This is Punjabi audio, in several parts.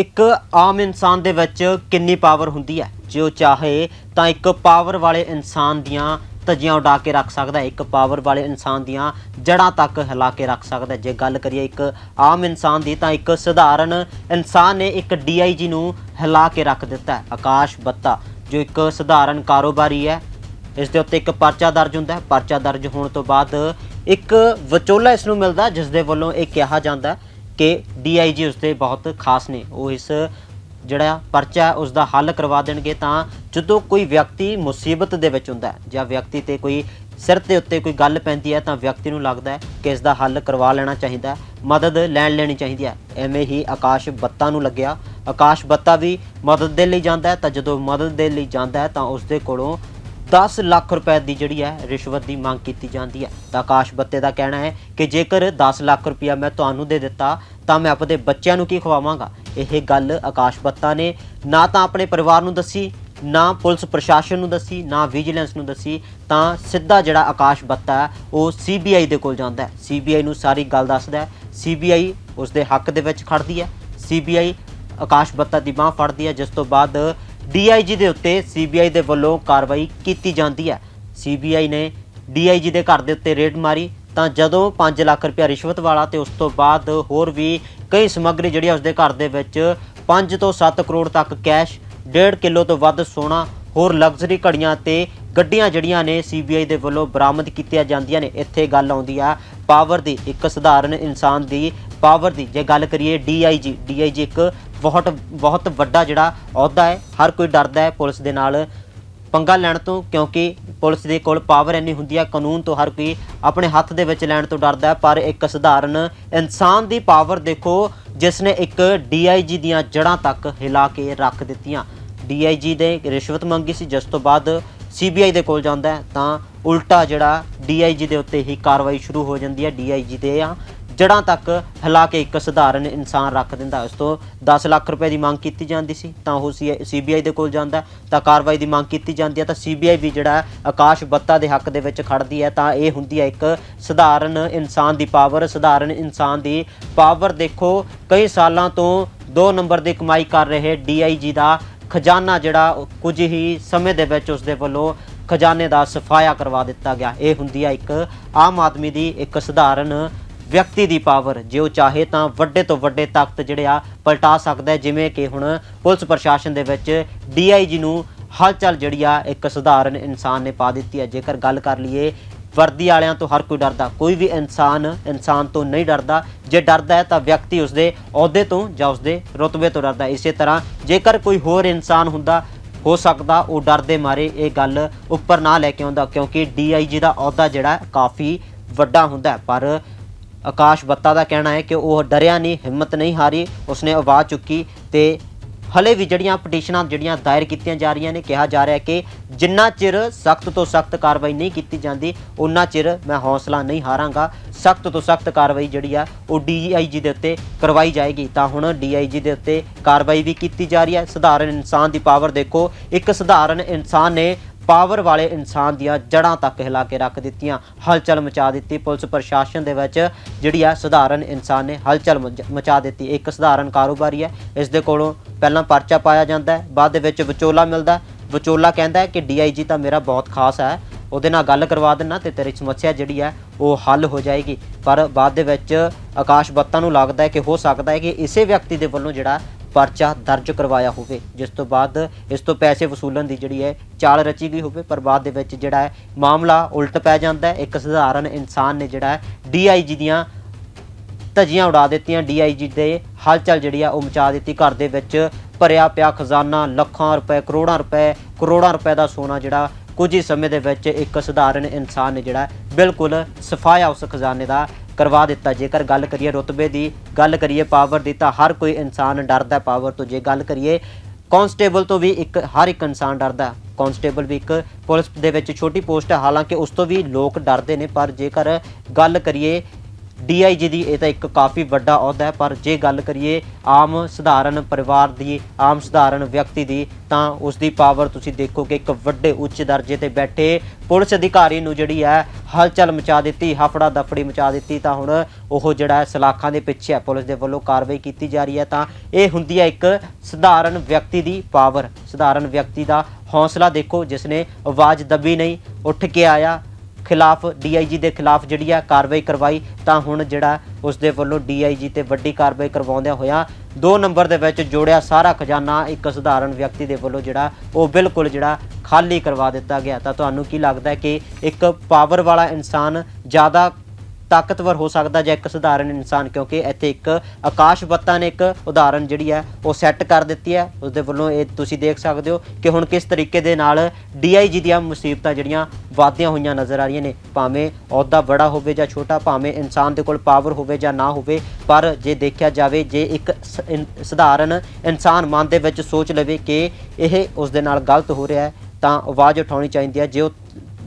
ਇੱਕ ਆਮ ਇਨਸਾਨ ਦੇ ਵਿੱਚ ਕਿੰਨੀ ਪਾਵਰ ਹੁੰਦੀ ਹੈ? ਜੇ ਉਹ ਚਾਹੇ ਤਾਂ ਇੱਕ ਪਾਵਰ ਵਾਲੇ ਇਨਸਾਨ ਦੀਆਂ ਧੱਜੀਆਂ ਉਡਾ ਕੇ ਰੱਖ ਸਕਦਾ ਇੱਕ ਪਾਵਰ ਵਾਲੇ ਇਨਸਾਨ ਦੀਆਂ ਜੜਾਂ ਤੱਕ ਹਿਲਾ ਕੇ ਰੱਖ ਸਕਦਾ ਜੇ ਗੱਲ ਕਰੀਏ ਇੱਕ ਆਮ ਇਨਸਾਨ ਦੀ ਤਾਂ ਇੱਕ ਸਧਾਰਨ ਇਨਸਾਨ ਨੇ ਇੱਕ ਡੀਆਈਜੀ ਨੂੰ ਹਿਲਾ ਕੇ ਰੱਖ ਦਿੱਤਾ ਹੈ। ਆਕਾਸ਼ ਬੱਤਾ, ਜੋ ਇੱਕ ਸਧਾਰਨ ਕਾਰੋਬਾਰੀ ਹੈ। ਇਸ ਦੇ ਉੱਤੇ ਇੱਕ ਪਰਚਾ ਦਰਜ ਹੁੰਦਾ ਹੈ। ਪਰਚਾ ਦਰਜ ਹੋਣ ਤੋਂ ਬਾਅਦ ਇੱਕ ਵਿਚੋਲਾ ਇਸ ਨੂੰ ਮਿਲਦਾ ਜਿਸ ਦੇ ਵੱਲੋਂ ਇਹ ਕਿਹਾ ਜਾਂਦਾ ਹੈ ਕਿ ਡੀਆਈਜੀ ਉਸ ਦੇ ਬਹੁਤ ਖਾਸ ਨੇ। ਉਹ ਇਸ ਜਿਹੜਾ ਪਰਚਾ ਹੈ, ਉਸ ਦਾ ਹੱਲ ਕਰਵਾ ਦੇਣਗੇ ਤਾਂ ਜਦੋਂ ਕੋਈ ਵਿਅਕਤੀ ਮੁਸੀਬਤ ਦੇ ਵਿੱਚ ਹੁੰਦਾ ਜਾਂ ਵਿਅਕਤੀ ਤੇ ਕੋਈ ਸਿਰ ਦੇ ਉੱਤੇ ਕੋਈ ਗੱਲ ਪੈਂਦੀ ਹੈ ਤਾਂ ਵਿਅਕਤੀ ਨੂੰ ਲੱਗਦਾ ਹੈ ਕਿ ਇਸ ਦਾ ਹੱਲ ਕਰਵਾ ਲੈਣਾ ਚਾਹੀਦਾ ਮਦਦ ਲੈਣ ਲੈਣੀ ਚਾਹੀਦੀ ਹੈ। ਐਵੇਂ ਹੀ ਆਕਾਸ਼ ਬੱਤਾ ਨੂੰ ਲੱਗਿਆ। ਆਕਾਸ਼ ਬੱਤਾ ਵੀ ਮਦਦ ਦੇ ਲਈ ਜਾਂਦਾ ਤਾਂ ਜਦੋਂ ਮਦਦ ਦੇ ਲਈ ਜਾਂਦਾ ਤਾਂ ਉਸ ਦੇ ਕੋਲੋਂ 10 ਲੱਖ ਰੁਪਏ ਦੀ ਜਿਹੜੀ ਹੈ ਰਿਸ਼ਵਤ ਦੀ ਮੰਗ ਕੀਤੀ ਜਾਂਦੀ ਹੈ। ਤਾਂ ਆਕਾਸ਼ ਬੱਤੇ ਦਾ ਕਹਿਣਾ ਹੈ ਕਿ ਜੇਕਰ 10 ਲੱਖ ਰੁਪਇਆ ਮੈਂ ਤੁਹਾਨੂੰ ਦੇ ਦਿੱਤਾ, ਤਾਂ ਮੈਂ ਆਪਣੇ ਬੱਚਿਆਂ ਨੂੰ ਕੀ ਖਵਾਵਾਂਗਾ? ਇਹ ਗੱਲ ਆਕਾਸ਼ ਬੱਤਾ ਨੇ ਨਾ ਤਾਂ ਆਪਣੇ ਪਰਿਵਾਰ ਨੂੰ ਦੱਸੀ, ਨਾ ਪੁਲਿਸ ਪ੍ਰਸ਼ਾਸਨ ਨੂੰ ਦੱਸੀ, ਨਾ ਵਿਜੀਲੈਂਸ ਨੂੰ ਦੱਸੀ, ਤਾਂ ਸਿੱਧਾ ਜਿਹੜਾ ਆਕਾਸ਼ ਬੱਤਾ ਹੈ, ਉਹ ਸੀਬੀਆਈ ਦੇ ਕੋਲ ਜਾਂਦਾ ਹੈ। ਸੀਬੀਆਈ ਨੂੰ ਸਾਰੀ ਗੱਲ ਦੱਸਦਾ ਹੈ। ਸੀਬੀਆਈ ਉਸ ਦੇ ਹੱਕ ਦੇ ਵਿੱਚ ਖੜਦੀ ਹੈ। ਸੀਬੀਆਈ ਆਕਾਸ਼ ਬੱਤਾ ਦੀ ਬਾਹ ਫੜਦੀ ਹੈ, ਜਿਸ ਤੋਂ ਬਾਅਦ ਡੀਆਈਜੀ ਦੇ ਉੱਤੇ ਸੀਬੀਆਈ ਦੇ ਵੱਲੋਂ ਕਾਰਵਾਈ ਕੀਤੀ ਜਾਂਦੀ ਹੈ। ਸੀਬੀਆਈ ਨੇ ਡੀਆਈਜੀ ਦੇ ਘਰ ਦੇ ਉੱਤੇ ਰੇਡ ਮਾਰੀ, ਤਾਂ ਜਦੋਂ 5 ਲੱਖ ਰੁਪਇਆ ਰਿਸ਼ਵਤ ਵਾਲਾ ਤੇ ਉਸ ਤੋਂ ਬਾਅਦ ਹੋਰ ਵੀ ਕਈ ਸਮੱਗਰੀ ਜਿਹੜੀ ਆ ਉਸ ਦੇ ਘਰ ਦੇ ਵਿੱਚ 5 ਤੋਂ 7 ਕਰੋੜ ਤੱਕ ਕੈਸ਼ 1.5 ਕਿਲੋ ਤੋਂ ਵੱਧ ਸੋਨਾ, ਹੋਰ ਲਗਜ਼ਰੀ ਘੜੀਆਂ ਤੇ ਗੱਡੀਆਂ ਜਿਹੜੀਆਂ ਨੇ ਸੀਬੀਆਈ ਦੇ ਵੱਲੋਂ ਬਰਾਮਦ ਕੀਤੀਆਂ ਜਾਂਦੀਆਂ ਨੇ। ਇੱਥੇ ਗੱਲ ਆਉਂਦੀ ਆ ਪਾਵਰ ਦੀ। ਇੱਕ ਸਧਾਰਨ ਇਨਸਾਨ ਦੀ ਪਾਵਰ ਦੀ। ਜੇ ਗੱਲ ਕਰੀਏ ਡੀਆਈਜੀ ਡੀਆਈਜੀ ਇੱਕ ਬਹੁਤ ਬਹੁਤ ਵੱਡਾ ਜਿਹੜਾ ਅਹੁਦਾ ਹੈ, ਹਰ ਕੋਈ ਡਰਦਾ ਹੈ ਪੁਲਿਸ ਦੇ ਨਾਲ। ਪੰਗਾ ਲੈਣ ਤੋਂ, ਕਿਉਂਕਿ ਪੁਲਿਸ ਦੇ ਕੋਲ ਪਾਵਰ ਇੰਨੀ ਹੁੰਦੀ ਹੈ, ਕਾਨੂੰਨ ਤੋਂ ਹਰ ਕੋਈ ਆਪਣੇ ਹੱਥ ਦੇ ਵਿੱਚ ਲੈਣ ਤੋਂ ਡਰਦਾ ਹੈ, ਪਰ ਇੱਕ ਸਧਾਰਨ ਇਨਸਾਨ ਦੀ ਪਾਵਰ ਦੇਖੋ ਜਿਸ ਨੇ ਇੱਕ ਡੀਆਈਜੀ ਦੀਆਂ ਜੜ੍ਹਾਂ ਤੱਕ ਹਿਲਾ ਕੇ ਰੱਖ ਦਿੱਤੀਆਂ। ਡੀਆਈਜੀ ਦੇ ਰਿਸ਼ਵਤ ਮੰਗੀ ਸੀ, ਜਿਸ ਤੋਂ ਬਾਅਦ ਸੀਬੀਆਈ ਦੇ ਕੋਲ ਜਾਂਦਾ ਤਾਂ ਉਲਟਾ ਜਿਹੜਾ ਡੀਆਈਜੀ ਦੇ ਉੱਤੇ ਹੀ ਕਾਰਵਾਈ ਸ਼ੁਰੂ ਹੋ ਜਾਂਦੀ ਹੈ ਡੀਆਈਜੀ ਦੇ ਆ। ਜੜਾਂ ਤੱਕ ਹਿਲਾ ਕੇ ਇੱਕ ਸਧਾਰਨ ਇਨਸਾਨ ਰੱਖ ਦਿੰਦਾ ਉਸ ਤੋਂ 10 ਲੱਖ ਰੁਪਏ ਦੀ ਮੰਗ ਕੀਤੀ ਜਾਂਦੀ ਸੀ, ਤਾਂ ਉਹ ਸੀਬੀਆਈ ਦੇ ਕੋਲ ਜਾਂਦਾ ਤਾਂ ਕਾਰਵਾਈ ਦੀ ਮੰਗ ਕੀਤੀ ਜਾਂਦੀ ਹੈ, ਤਾਂ ਸੀਬੀਆਈ ਵੀ ਜਿਹੜਾ ਆਕਾਸ਼ ਬੱਤਾ ਦੇ ਹੱਕ ਦੇ ਵਿੱਚ ਖੜਦੀ ਹੈ। ਤਾਂ ਇਹ ਹੁੰਦੀ ਹੈ ਇੱਕ ਸਧਾਰਨ ਇਨਸਾਨ ਦੀ ਪਾਵਰ ਸਧਾਰਨ ਇਨਸਾਨ ਦੀ ਪਾਵਰ ਦੇਖੋ, ਕਈ ਸਾਲਾਂ ਤੋਂ 2 ਨੰਬਰ ਦੀ ਕਮਾਈ ਕਰ ਰਹੇ ਡੀਆਈਜੀ ਦਾ ਖਜ਼ਾਨਾ ਜਿਹੜਾ, ਕੁਝ ਹੀ ਸਮੇਂ ਦੇ ਵਿੱਚ ਉਸ ਦੇ ਵੱਲੋਂ ਖਜ਼ਾਨੇ ਦਾ ਸਫਾਇਆ ਕਰਵਾ ਦਿੱਤਾ ਗਿਆ। ਇਹ ਹੁੰਦੀ ਹੈ ਇੱਕ ਆਮ ਆਦਮੀ ਦੀ ਇੱਕ ਸਧਾਰਨ ਵਿਅਕਤੀ ਦੀ ਪਾਵਰ। ਜੇ ਉਹ ਚਾਹੇ ਤਾਂ ਵੱਡੇ ਤੋਂ ਵੱਡੇ ਤਾਕਤ ਜਿਹੜੇ ਆ ਪਲਟਾ ਸਕਦਾ ਹੈ, ਜਿਵੇਂ ਕਿ ਹੁਣ ਪੁਲਿਸ ਪ੍ਰਸ਼ਾਸਨ ਦੇ ਵਿੱਚ ਡੀਆਈਜੀ ਨੂੰ ਹਲਚਲ ਜਿਹੜੀ ਆ ਇੱਕ ਸਧਾਰਨ ਇਨਸਾਨ ਨੇ ਪਾ ਦਿੱਤੀ ਹੈ। ਜੇਕਰ ਗੱਲ ਕਰ ਲਈਏ ਵਰਦੀ ਵਾਲਿਆਂ ਤੋਂ ਹਰ ਕੋਈ ਡਰਦਾ। ਕੋਈ ਵੀ ਇਨਸਾਨ ਇਨਸਾਨ ਤੋਂ ਨਹੀਂ ਡਰਦਾ। ਜੇ ਡਰਦਾ ਹੈ ਤਾਂ ਵਿਅਕਤੀ ਉਸਦੇ ਅਹੁਦੇ ਤੋਂ ਜਾਂ ਉਸਦੇ ਰੁਤਬੇ ਤੋਂ ਡਰਦਾ ਇਸੇ ਤਰ੍ਹਾਂ ਜੇਕਰ ਕੋਈ ਹੋਰ ਇਨਸਾਨ ਹੁੰਦਾ, ਹੋ ਸਕਦਾ ਉਹ ਡਰ ਦੇ ਮਾਰੇ ਇਹ ਗੱਲ ਉੱਪਰ ਨਾ ਲੈ ਕੇ ਆਉਂਦਾ, ਕਿਉਂਕਿ ਡੀਆਈਜੀ ਦਾ ਅਹੁਦਾ ਜਿਹੜਾ ਕਾਫੀ ਵੱਡਾ ਹੁੰਦਾ ਪਰ ਆਕਾਸ਼ ਬੱਤਾ ਦਾ ਕਹਿਣਾ ਹੈ ਕਿ ਉਹ ਡਰਿਆ ਨਹੀਂ, ਹਿੰਮਤ ਨਹੀਂ ਹਾਰੀ, ਉਸਨੇ ਆਵਾਜ਼ ਚੁੱਕੀ ਤੇ ਹਲੇ ਵੀ ਜਿਹੜੀਆਂ ਪਟੀਸ਼ਨਾਂ ਜਿਹੜੀਆਂ ਦਾਇਰ ਕੀਤੀਆਂ ਜਾ ਰਹੀਆਂ ਨੇ, ਕਿਹਾ ਜਾ ਰਿਹਾ ਕਿ ਜਿੰਨਾ ਚਿਰ ਸਖਤ ਤੋਂ ਸਖਤ ਕਾਰਵਾਈ ਨਹੀਂ ਕੀਤੀ ਜਾਂਦੀ ਉਨਾ ਚਿਰ ਮੈਂ ਹੌਸਲਾ ਨਹੀਂ ਹਾਰਾਂਗਾ। ਸਖਤ ਤੋਂ ਸਖਤ ਕਾਰਵਾਈ ਜਿਹੜੀ ਆ, ਉਹ ਡੀਆਈਜੀ ਦੇ ਉੱਤੇ ਕਰਵਾਈ ਜਾਏਗੀ। ਤਾਂ ਹੁਣ ਡੀਆਈਜੀ ਦੇ ਉੱਤੇ ਕਾਰਵਾਈ ਵੀ ਕੀਤੀ ਜਾ ਰਹੀ ਹੈ। ਸਧਾਰਨ ਇਨਸਾਨ ਦੀ ਪਾਵਰ ਦੇਖੋ, ਇੱਕ ਸਧਾਰਨ ਇਨਸਾਨ ਨੇ ਪਾਵਰ ਵਾਲੇ ਇਨਸਾਨ ਦੀਆਂ ਜੜਾਂ ਤੱਕ ਹਿਲਾ ਕੇ ਰੱਖ ਦਿੱਤੀਆਂ, ਹਲਚਲ ਮਚਾ ਦਿੱਤੀ। ਪੁਲਿਸ ਪ੍ਰਸ਼ਾਸਨ ਦੇ ਵਿੱਚ ਜਿਹੜੀ ਆ ਸਧਾਰਨ ਇਨਸਾਨ ਨੇ ਹਲਚਲ ਮਚ- ਮਚਾ ਦਿੱਤੀ। ਇੱਕ ਸਧਾਰਨ ਕਾਰੋਬਾਰੀ ਹੈ। ਇਸ ਦੇ ਕੋਲੋਂ ਪਹਿਲਾਂ ਪਰਚਾ ਪਾਇਆ ਜਾਂਦਾ ਹੈ। ਬਾਅਦ ਦੇ ਵਿੱਚ ਵਿਚੋਲਾ ਮਿਲਦਾ ਹੈ। ਵਿਚੋਲਾ ਕਹਿੰਦਾ ਹੈ ਕਿ ਡੀਆਈਜੀ ਤਾਂ ਮੇਰਾ ਬਹੁਤ ਖਾਸ ਹੈ। ਉਹਦੇ ਨਾਲ ਗੱਲ ਕਰਵਾ ਦੇਣਾ ਤੇ ਤੇਰੀ ਸਮੱਸਿਆ ਜਿਹੜੀ ਹੈ ਉਹ ਹੱਲ ਹੋ ਜਾਏਗੀ। ਪਰ ਬਾਅਦ ਦੇ ਵਿੱਚ ਆਕਾਸ਼ ਬੱਤਾ ਨੂੰ ਲੱਗਦਾ ਹੈ ਕਿ ਹੋ ਸਕਦਾ ਹੈ ਕਿ ਇਸੇ ਵਿਅਕਤੀ ਦੇ ਵੱਲੋਂ ਜਿਹੜਾ ਪਰਚਾ ਦਰਜ ਕਰਵਾਇਆ ਹੋਵੇ, ਜਿਸ ਤੋਂ ਬਾਅਦ ਇਸ ਤੋਂ ਪੈਸੇ ਵਸੂਲਣ ਦੀ ਜਿਹੜੀ ਹੈ ਚਾਲ ਰਚੀ ਗਈ ਹੋਵੇ, ਪਰ ਬਾਅਦ ਦੇ ਵਿੱਚ ਜਿਹੜਾ ਹੈ ਮਾਮਲਾ ਉਲਟ ਪੈ ਜਾਂਦਾ ਹੈ। ਇੱਕ ਸਧਾਰਨ ਇਨਸਾਨ ਨੇ ਜਿਹੜਾ ਹੈ ਡੀਆਈਜੀ ਦੀਆਂ ਧੱਜੀਆਂ ਉਡਾ ਦਿੱਤੀਆਂ। ਡੀਆਈਜੀ ਦੇ ਹਲਚਲ ਜਿਹੜੀ ਆ, ਉਹ ਮਚਾ ਦਿੱਤੀ। ਘਰ ਦੇ ਵਿੱਚ ਭਰਿਆ ਪਿਆ ਖਜ਼ਾਨਾ, ਲੱਖਾਂ ਰੁਪਏ, ਕਰੋੜਾਂ ਰੁਪਏ ਕਰੋੜਾਂ ਰੁਪਏ ਦਾ ਸੋਨਾ ਜਿਹੜਾ ਕੁਝ ਹੀ ਸਮੇਂ ਦੇ ਵਿੱਚ ਇੱਕ ਸਧਾਰਨ ਇਨਸਾਨ ਨੇ ਜਿਹੜਾ ਬਿਲਕੁਲ ਸਫਾਇਆ ਉਸ ਖਜ਼ਾਨੇ ਦਾ ਕਰਵਾ ਦਿੱਤਾ। ਜੇਕਰ ਗੱਲ ਕਰੀਏ ਰੁਤਬੇ ਦੀ, ਗੱਲ ਕਰੀਏ ਪਾਵਰ ਦੀ, ਤਾਂ ਹਰ ਕੋਈ ਇਨਸਾਨ ਡਰਦਾ ਪਾਵਰ ਤੋਂ। ਜੇ ਗੱਲ ਕਰੀਏ ਕਾਂਸਟੇਬਲ ਤੋਂ ਵੀ ਇੱਕ, ਹਰ ਇੱਕ ਇਨਸਾਨ ਡਰਦਾ ਕਾਂਸਟੇਬਲ ਵੀ ਇੱਕ ਪੁਲਿਸ ਦੇ ਵਿੱਚ ਛੋਟੀ ਪੋਸਟ ਹੈ। ਹਾਲਾਂਕਿ ਉਸ ਤੋਂ ਵੀ ਲੋਕ ਡਰਦੇ ਨੇ, ਪਰ ਜੇਕਰ ਗੱਲ ਕਰੀਏ ਡੀਆਈਜੀ ਦੀ ਇਹ ਤਾਂ ਇੱਕ ਕਾਫੀ ਵੱਡਾ ਅਹੁਦਾ ਹੈ, ਪਰ ਜੇ ਗੱਲ ਕਰੀਏ ਆਮ ਸਧਾਰਨ ਪਰਿਵਾਰ ਦੀ, ਆਮ ਸਧਾਰਨ ਵਿਅਕਤੀ ਦੀ, ਤਾਂ ਉਸ ਦੀ ਪਾਵਰ ਤੁਸੀਂ ਦੇਖੋਗੇ ਇੱਕ ਵੱਡੇ ਉੱਚ ਦਰਜੇ ਤੇ ਬੈਠੇ ਪੁਲਿਸ ਅਧਿਕਾਰੀ ਨੂੰ ਜਿਹੜੀ ਹੈ ਹਲਚਲ ਮਚਾ ਦਿੱਤੀ, ਹਫੜਾ ਦਫੜੀ ਮਚਾ ਦਿੱਤੀ, ਤਾਂ ਹੁਣ ਉਹ ਜਿਹੜਾ ਸਲਾਖਾਂ ਦੇ ਪਿੱਛੇ ਹੈ। ਪੁਲਿਸ ਦੇ ਵੱਲੋਂ ਕਾਰਵਾਈ ਕੀਤੀ ਜਾ ਰਹੀ ਹੈ, ਤਾਂ ਇਹ ਹੁੰਦੀ ਹੈ ਇੱਕ ਸਧਾਰਨ ਵਿਅਕਤੀ ਦੀ ਪਾਵਰ। ਸਧਾਰਨ ਵਿਅਕਤੀ ਦਾ ਹੌਸਲਾ ਦੇਖੋ, ਜਿਸ ਨੇ ਆਵਾਜ਼ ਦੱਬੀ ਨਹੀਂ, ਉੱਠ ਕੇ ਆਇਆ ਖਿਲਾਫ ਡੀਆਈਜੀ ਦੇ ਖਿਲਾਫ ਜਿਹੜੀ ਆ ਕਾਰਵਾਈ ਕਰਵਾਈ, ਤਾਂ ਹੁਣ ਜਿਹੜਾ ਉਸ ਦੇ ਵੱਲੋਂ ਡੀਆਈਜੀ ਤੇ ਵੱਡੀ ਕਾਰਵਾਈ ਕਰਵਾਉਂਦਿਆਂ ਹੋਇਆ ਦੋ ਨੰਬਰ ਦੇ ਵਿੱਚ ਜੋੜਿਆ ਸਾਰਾ ਖਜ਼ਾਨਾ ਇੱਕ ਸਧਾਰਨ ਵਿਅਕਤੀ ਦੇ ਵੱਲੋਂ ਜਿਹੜਾ ਉਹ ਬਿਲਕੁਲ ਜਿਹੜਾ ਖਾਲੀ ਕਰਵਾ ਦਿੱਤਾ ਗਿਆ। ਤਾਂ ਤੁਹਾਨੂੰ ਕੀ ਲੱਗਦਾ ਕਿ ਇੱਕ ਪਾਵਰ ਵਾਲਾ ਇਨਸਾਨ ਜ਼ਿਆਦਾ ਤਾਕਤਵਰ ਹੋ ਸਕਦਾ ਜਾਂ ਇੱਕ ਸਧਾਰਨ ਇਨਸਾਨ, ਕਿਉਂਕਿ ਇੱਥੇ ਇੱਕ ਆਕਾਸ਼ ਬੱਤਾ ਨੇ ਇੱਕ ਉਦਾਹਰਨ ਜਿਹੜੀ ਹੈ, ਉਹ ਸੈੱਟ ਕਰ ਦਿੱਤੀ ਹੈ। ਉਸ ਦੇ ਵੱਲੋਂ ਇਹ ਤੁਸੀਂ ਦੇਖ ਸਕਦੇ ਹੋ ਕਿ ਹੁਣ ਕਿਸ ਤਰੀਕੇ ਦੇ ਨਾਲ ਡੀਆਈਜੀ ਦੀਆਂ ਮੁਸੀਬਤਾਂ ਜਿਹੜੀਆਂ ਵਾਧੀਆਂ ਹੋਈਆਂ ਨਜ਼ਰ ਆ ਰਹੀਆਂ ਨੇ। ਭਾਵੇਂ ਅਹੁਦਾ ਬੜਾ ਹੋਵੇ ਜਾਂ ਛੋਟਾ, ਭਾਵੇਂ ਇਨਸਾਨ ਦੇ ਕੋਲ ਪਾਵਰ ਹੋਵੇ ਜਾਂ ਨਾ ਹੋਵੇ, ਪਰ ਜੇ ਦੇਖਿਆ ਜਾਵੇ, ਜੇ ਇੱਕ ਸ- ਇਨ- ਸਧਾਰਨ ਇਨਸਾਨ ਮਨ ਦੇ ਵਿੱਚ ਸੋਚ ਲਵੇ ਕਿ ਇਹ ਉਸ ਦੇ ਨਾਲ ਗਲਤ ਹੋ ਰਿਹਾ ਹੈ, ਤਾਂ ਆਵਾਜ਼ ਉਠਾਉਣੀ ਚਾਹੀਦੀ ਹੈ। ਜੇ ਉਹ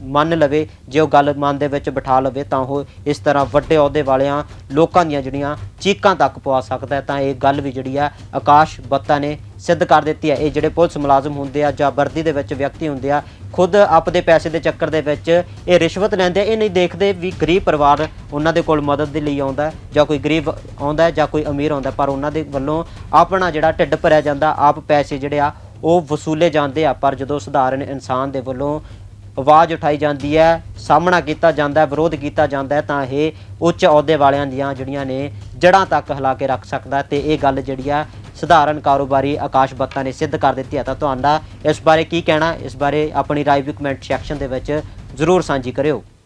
ਮੰਨ ਲਵੇ, ਜੇ ਉਹ ਗੱਲ ਮਨ ਦੇ ਵਿੱਚ ਬਿਠਾ ਲਵੇ, ਤਾਂ ਉਹ ਇਸ ਤਰ੍ਹਾਂ ਵੱਡੇ ਅਹੁਦੇ ਵਾਲਿਆਂ, ਲੋਕਾਂ ਦੀਆਂ ਜਿਹੜੀਆਂ ਚੀਕਾਂ ਤੱਕ ਪਹੁੰਚ ਸਕਦਾ ਤਾਂ ਇਹ ਗੱਲ ਵੀ ਜਿਹੜੀ ਆ, ਆਕਾਸ਼ ਬੱਤਾ ਨੇ ਸਿੱਧ ਕਰ ਦਿੱਤੀ ਹੈ। ਇਹ ਜਿਹੜੇ ਪੁਲਿਸ ਮੁਲਾਜ਼ਮ ਹੁੰਦੇ ਆ ਜਾਂ ਵਰਦੀ ਦੇ ਵਿੱਚ ਵਿਅਕਤੀ ਹੁੰਦੇ ਆ, ਖੁਦ ਆਪਦੇ ਪੈਸੇ ਦੇ ਚੱਕਰ ਦੇ ਵਿੱਚ ਇਹ ਰਿਸ਼ਵਤ ਲੈਂਦੇ ਇਹ ਨਹੀਂ ਦੇਖਦੇ ਵੀ ਗਰੀਬ ਪਰਿਵਾਰ ਉਹਨਾਂ ਦੇ ਕੋਲ ਮਦਦ ਦੇ ਲਈ ਆਉਂਦਾ ਜਾਂ ਕੋਈ ਗਰੀਬ ਆਉਂਦਾ ਜਾਂ ਕੋਈ ਅਮੀਰ ਆਉਂਦਾ ਪਰ ਉਹਨਾਂ ਦੇ ਵੱਲੋਂ ਆਪਣਾ ਜਿਹੜਾ ਢਿੱਡ ਭਰਿਆ ਜਾਂਦਾ, ਆਪ ਪੈਸੇ ਜਿਹੜੇ ਆ, ਉਹ ਵਸੂਲੇ ਜਾਂਦੇ ਆ। ਪਰ ਜਦੋਂ ਸਧਾਰਨ ਇਨਸਾਨ ਦੇ ਵੱਲੋਂ ਆਵਾਜ਼ ਉਠਾਈ ਜਾਂਦੀ ਹੈ, ਸਾਹਮਣਾ ਕੀਤਾ ਜਾਂਦਾ ਹੈ, ਵਿਰੋਧ ਕੀਤਾ ਜਾਂਦਾ ਹੈ, ਤਾਂ ਇਹ ਉੱਚ ਅਹੁਦੇ ਵਾਲਿਆਂ ਦੀਆਂ ਜਿਹੜੀਆਂ ਨੇ ਜੜਾਂ ਤੱਕ ਹਿਲਾ ਕੇ ਰੱਖ ਸਕਦਾ ਹੈ ਤੇ ਇਹ ਗੱਲ ਜਿਹੜੀ ਆ ਸਧਾਰਨ ਕਾਰੋਬਾਰੀ ਆਕਾਸ਼ ਬੱਤਾ ਨੇ ਸਿੱਧ ਕਰ ਦਿੱਤੀ ਹੈ। ਤਾਂ ਤੁਹਾਡਾ ਇਸ ਬਾਰੇ ਕੀ ਕਹਿਣਾ? ਇਸ ਬਾਰੇ ਆਪਣੀ ਰਾਏ ਵੀ ਕਮੈਂਟ ਸੈਕਸ਼ਨ ਦੇ ਵਿੱਚ ਜ਼ਰੂਰ ਸਾਂਝੀ ਕਰਿਓ।